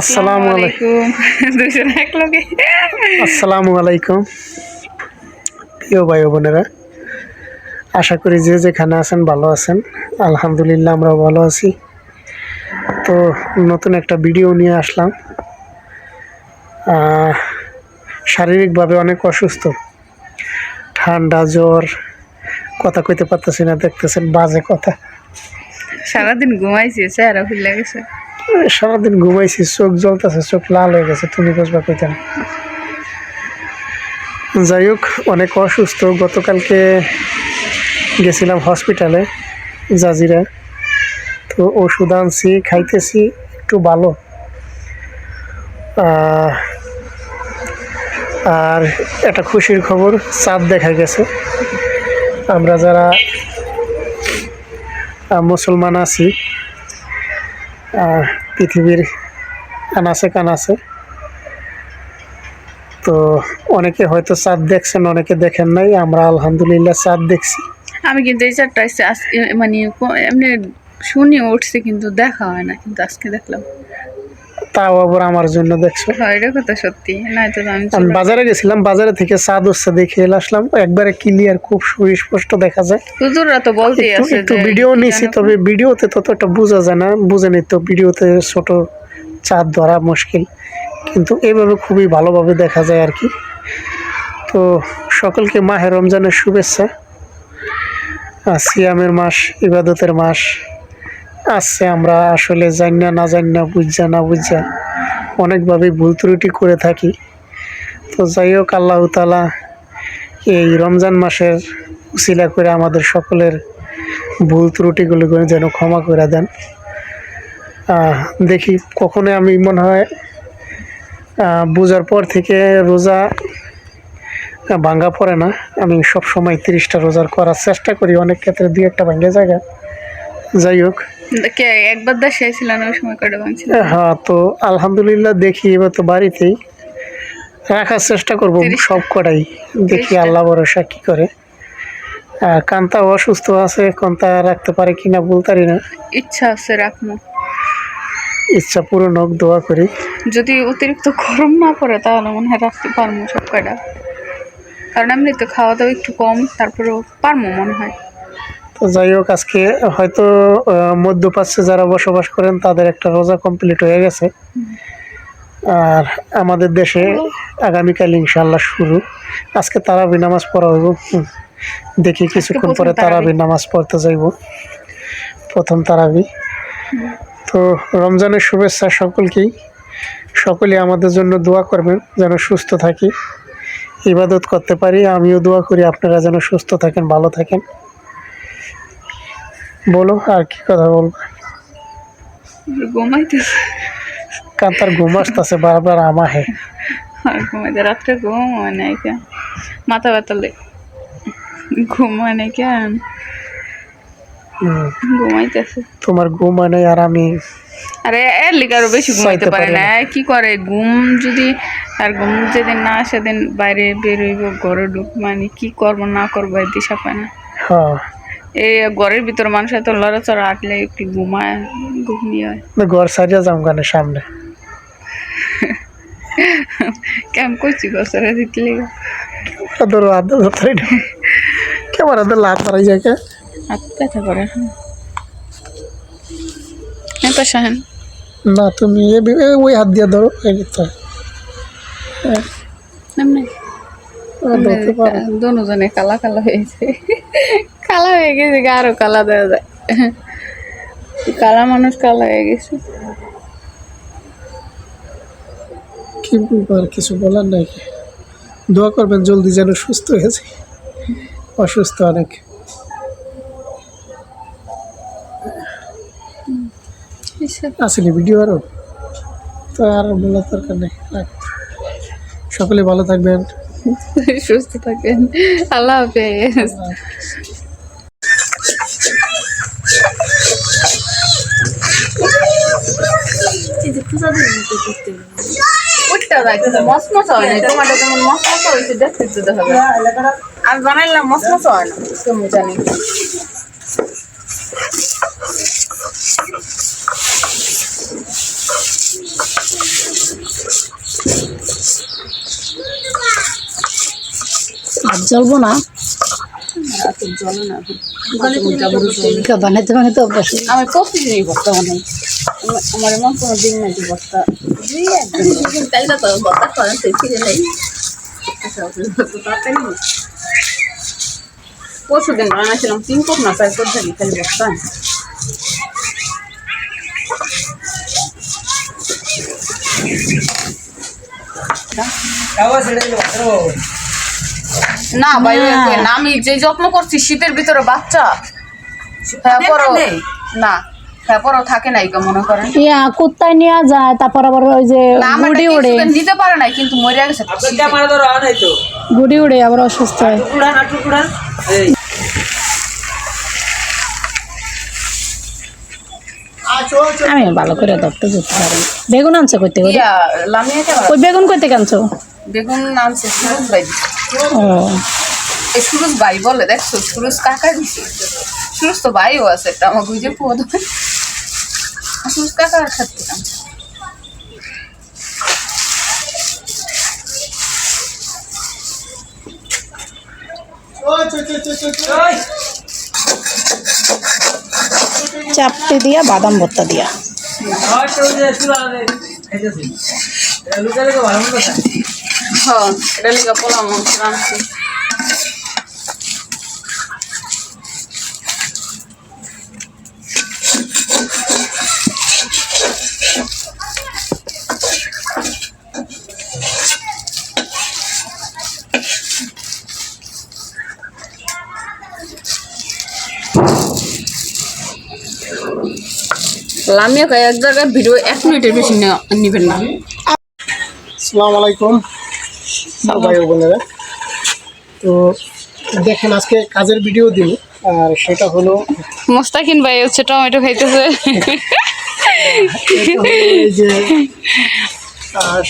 আসসালামু আলাইকুম। দুজন এক আসসালামু আলাইকুম। প্রিয় ভাই ও বোনেরা আশা করি যে যেখানে আছেন ভালো আছেন। আলহামদুলিল্লাহ আমরা ভালো আছি। তো নতুন একটা ভিডিও নিয়ে আসলাম। শারীরিকভাবে অনেক অসুস্থ। ঠান্ডা জ্বর কথা কইতে পারতেছি না দেখতেছেন বাজে কথা। সারাদিন ঘুমাইছি চেহারা ফুল গেছে। সারাদিন ঘুমাইছি, চোখ জ্বলতেছে, চোখ লাল হয়ে গেছে, তুমি বুঝবা কইতে না যাই হোক, অনেক অসুস্থ। গতকালকে গেছিলাম হসপিটালে, জাজিরা। তো ওষুধ আনছি, খাইতেছি, একটু ভালো। আর একটা খুশির খবর, চাঁদ দেখা গেছে। আমরা যারা মুসলমান আছি পৃথিবীর আনাচে কানাচে। তো অনেকে হয়তো চাঁদ দেখছেন, অনেকে দেখেন নাই, আমরা আলহামদুলিল্লাহ চাঁদ দেখছি। আমি কিন্তু এই চারটা মানে এমনি শুনি উঠছে, কিন্তু দেখা হয় না, কিন্তু আজকে দেখলাম। তাও আবার আমার জন্য দেখছ। এটা কথা সত্যি। না তো আমি বাজারে গেছিলাম বাজারে থেকে চাঁদ উঠছে দেখে আসলাম। একবারে ক্লিয়ার খুব সুস্পষ্ট দেখা যায়। হুজুররা তো বলতেই আছে একটু ভিডিও নিছি তবে ভিডিওতে ততটা বোঝা যায় না। বুঝে নিত ভিডিওতে ছোট চাঁদ ধরা মুশকিল। কিন্তু এইভাবে খুবই ভালোভাবে দেখা যায় আর কি। তো সকলকে মাহে রমজানের শুভেচ্ছা। আর সিয়ামের মাস ইবাদতের মাস। আসছে আমরা আসলে জানি না না জানি না, বুঝা না বুঝা। অনেকভাবে ভুল ত্রুটি করে থাকি। তো যাই হোক, আল্লাহ তালা এই রমজান মাসের উচিলা করে আমাদের সকলের ভুল ত্রুটিগুলো যেন ক্ষমা করে দেন। দেখি কখনো আমি মনে হয় বোঝার পর থেকে রোজা ভাঙ্গা পড়ে না। আমি সব সময় তিরিশটা রোজার করার চেষ্টা করি, অনেক ক্ষেত্রে দুই একটা ভাঙ্গে জায়গা। যাই হোক। কে একবার দা শেছিল না ওই সময় কটা ভাঙছিল হ্যাঁ তো আলহামদুলিল্লাহ দেখি এবার তো বাড়িতেই। রাখার চেষ্টা করব। সব কটাই। দেখি। আল্লাহ ভরসা কি করে। আর কান্তা অসুস্থ আছে কান্তা রাখতে পারে কিনা বলতারি না। ইচ্ছা আছে রাখব ইচ্ছা পূরণ হোক দোয়া করি। যদি অতিরিক্ত গরম না পড়ে তাহলে মনে হয় রাখতে পারব সব কয়টা। কারণ এমনি তো খাওয়া দাওয়া একটু কম তারপরেও পারব মনে হয়। যাই হোক আজকে হয়তো মধ্যপ্রাচ্যে যারা বসবাস করেন তাদের একটা রোজা কমপ্লিট হয়ে গেছে। আর আমাদের দেশে আগামীকাল ইনশাল্লাহ শুরু। আজকে তারাবি নামাজ পড়া হইব। দেখি কিছুক্ষণ পরে তারাবি। নামাজ পড়তে যাইব। প্রথম তারাবি। তো রমজানের শুভেচ্ছা সকলকেই। সকলে আমাদের জন্য দোয়া করবেন যেন সুস্থ থাকি। ইবাদত করতে পারি আমিও দোয়া করি আপনারা যেন সুস্থ থাকেন ভালো থাকেন। বলো আর কি কথা বলব? ঘুমাইতেছে। ঘুম আসতেছে বারবার আমাহে। আর ঘুমাইতে রাত্রে ঘুম হয় নাই কেন? মাথা ব্যথা ঘুম হয় নাই কেন? ঘুমাইতেছে। তোমার ঘুম হয় নাই আর আমি আরে এর লিগে আরও বেশি ঘুমাইতে পারে না। কি করে? ঘুম যদি আর ঘুম যেদিন না সেদিন বাইরে বেরোইব ঘরে ঢুক মানে কি করব না করব দিশা পায় না। হ্যাঁ। এই ঘরের ভিতর মানুষ এত লড়াচড়া আটলে একটু ঘুমায় ঘুমিয়ে হয়। ঘর সারিয়া যাম গানের সামনে। কেমন করছি গছরে দিতে লেগে? ধরো আদর ধরে কেমন আদর লাভ মারাই যায় কে হাত ব্যথা করে হ্যাঁ তো শাহেন। না তুমি এ বি- এ ওই হাত দিয়ে ধরো এই তো। ধরতে দুজনে কালা কালা হয়েছে কালা হয়ে গেছে গা আরও কালা দেওয়া যায়। কালা মানুষ কালা হয়ে গেছে। কি বলব আর কিছু বলার নাই। দোয়া করবেন জলদি যেন সুস্থ হয়েছে অসুস্থ অনেক। আসলে ভিডিও আরও তো আর বলার দরকার নেই। সকলে ভালো থাকবেন। সুস্থ থাকেন আল্লাহ হাফেজ। আমি বানাইলাম মস মশা হয় না কেমন জানি। আর জ্বলবো না? জলে না বানাইতে বানাইতে অভ্যাস হয়ে গেছে। আমার প্রতিদিনই ভর্তা বানাই আমার- আমার এমন কোনো দিন নাই যে ভর্তা দুই একদিন তাই তো ভর্তা করেন সেই ফিরে নেই। পরশু দিন বানাইছিলাম তিন কোপ না চার কোপ জানি খালি ভর্তা না ভাই না, আমি যে যত্ন করছি শীতের ভিতরে বাচ্চা। হ্যাঁ না হ্যাঁ থাকে নাই মনে করেন। ইয়া কুত্তায় নিয়ে যায় তারপর আবার ওই যে গুড়ি উড়ে। দিতে পারে নাই কিন্তু মরে গেছে। গুড়ি উড়ে আবার অসুস্থ হয়। আমি ভালো করে ধরতে যেতে পারি। বেগুন আনছে করতে ইয়া ওই বেগুন করতে আনছো বেগুন আনছে ও। সুরজ ভাই বলে দেখছ? সুরজ কাকা দিছে। সুরজ তো ভাইও আছে একটা আমার কাকার সাথে আনছে চাপটি দিয়া বাদাম ভর্তা দিয়া। হ্যাঁ এটা লিগা পোলাম আনছি লামিয়া কয় এক জায়গায় ভিডিও এক মিনিটের বেশি নিবেন না। আসসালামু আলাইকুম। ভাই বোনেরা। তো দেখেন আজকে কাজের ভিডিও দিন আর সেটা হলো মোস্তাকিন ভাই হচ্ছে টমেটো খাইতেছে। যে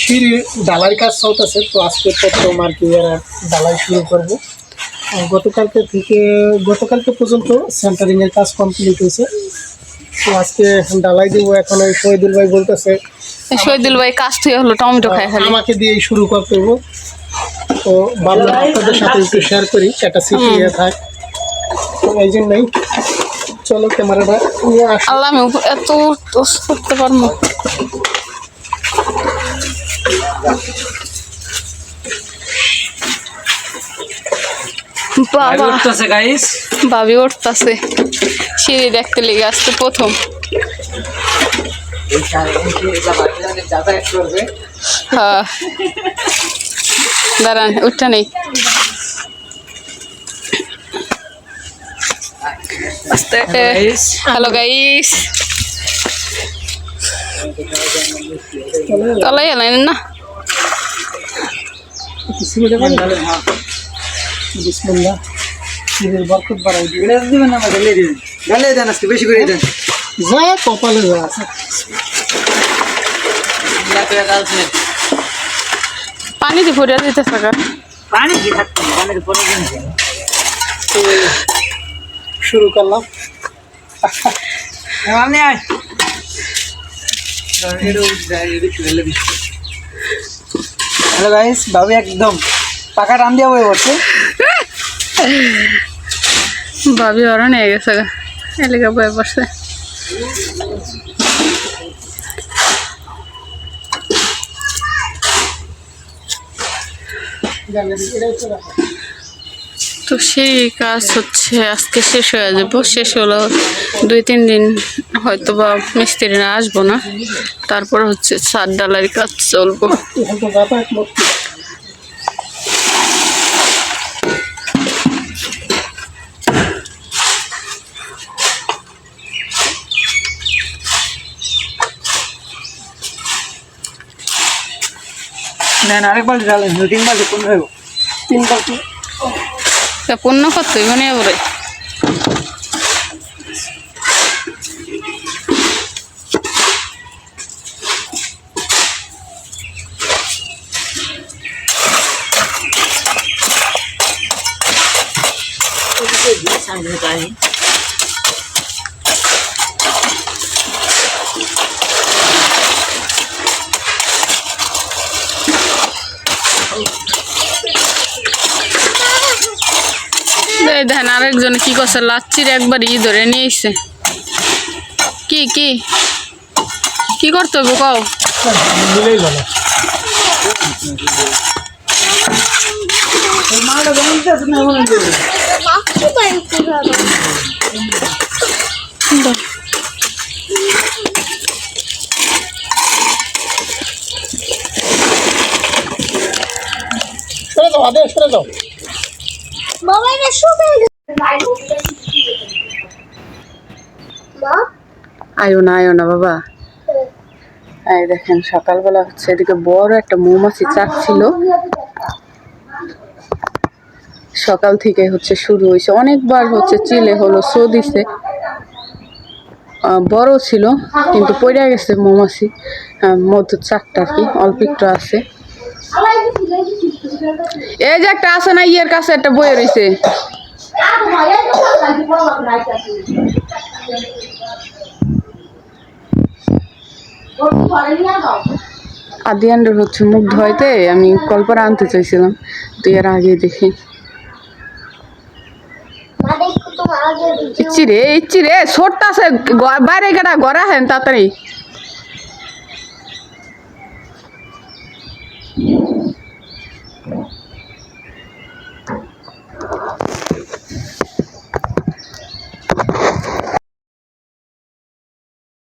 সিঁড়ি ডালাই কাজ চলতেছে। তো আজকে প্রথম আর কি এরা ডালাই শুরু করব। গতকালকে থেকে গতকালকে পর্যন্ত সেন্টারিং এর কাজ কমপ্লিট হয়েছে। তো আজকে ডালাই দিব এখন ওই শহীদুল ভাই বলতেছে শহীদুল ভাই কাজ থেকে হলো টমেটো খায় খালি। আমাকে দিয়েই শুরু করতে তো ভাবলাম আপনাদের সাথে একটু শেয়ার করি সেটা শিখিয়ে থাক তো এই জন্যই চলো ক্যামেরাটা নিয়ে আস। আল্লাহ আমি এত টোস করতে পারব। বাবা। গাইস ভাবি উঠতেছে। সিঁড়ি দেখতে লেগে আসছে প্রথম। করবে দাঁড়ান উঠটা নেই। হ্যালো গাইস তলাই এলেন না? বিসমিল্লাহ। বরকত বাড়াই দিবেন না ঢেলে দিবেন ঢেলে দেন আজকে বেশি করে দেন। যা কপালে যা আছে পানি দিয়ে ভরে দিতে থাকা পানি পানির পরে তো শুরু করলাম। আয়। হ্যালো গাইস বাবু একদম পাকা টান দিয়া বই পড়ছে। ভাবি ওরা নিয়ে গেছে এলাকা বয়ে পড়ছে। তো সেই কাজ হচ্ছে, আজকে শেষ হয়ে যাব। শেষ হলো দুই, তিন দিন হয়তো বা মিস্ত্রিরা আসব না। তারপর হচ্ছে সাত ডালার কাজ চলবো। নেন আরেক বালতি ঢালেন তিন বালতি পূর্ণ হইব। তিন বালতি পূর্ণ করতে হইব না এবারে? Thank you. এই দেখেন আরেকজন কি করছে? লাচ্ছির একবার ই ধরে নিয়েছে কি কি? কি করতে হবে কও? আদে সরে যাও আয়ো না আয়ো না বাবা। এই দেখেন সকালবেলা হচ্ছে এদিকে বড় একটা মৌমাছি চাক ছিল সকাল থেকে হচ্ছে শুরু হয়েছে। অনেকবার হচ্ছে চিলে হলো শো দিছে। বড় ছিল কিন্তু পড়ে গেছে মৌমাছি। আহ, মধু চাকটা আর কি অল্প একটু আছে। এই যে একটা আছে না, ইয়ের কাছে একটা বই রয়েছে আদিয়ান্ডর হচ্ছে মুখ ধোয়াইতে আমি কল্পনা আনতে চাইছিলাম, তুই এর আগে দেখি। ইচ্ছি রে ইচ্ছি রে, ছোট্ট আছে বাইরে কেটা গড়া হেন তাড়াতাড়ি। Thank you.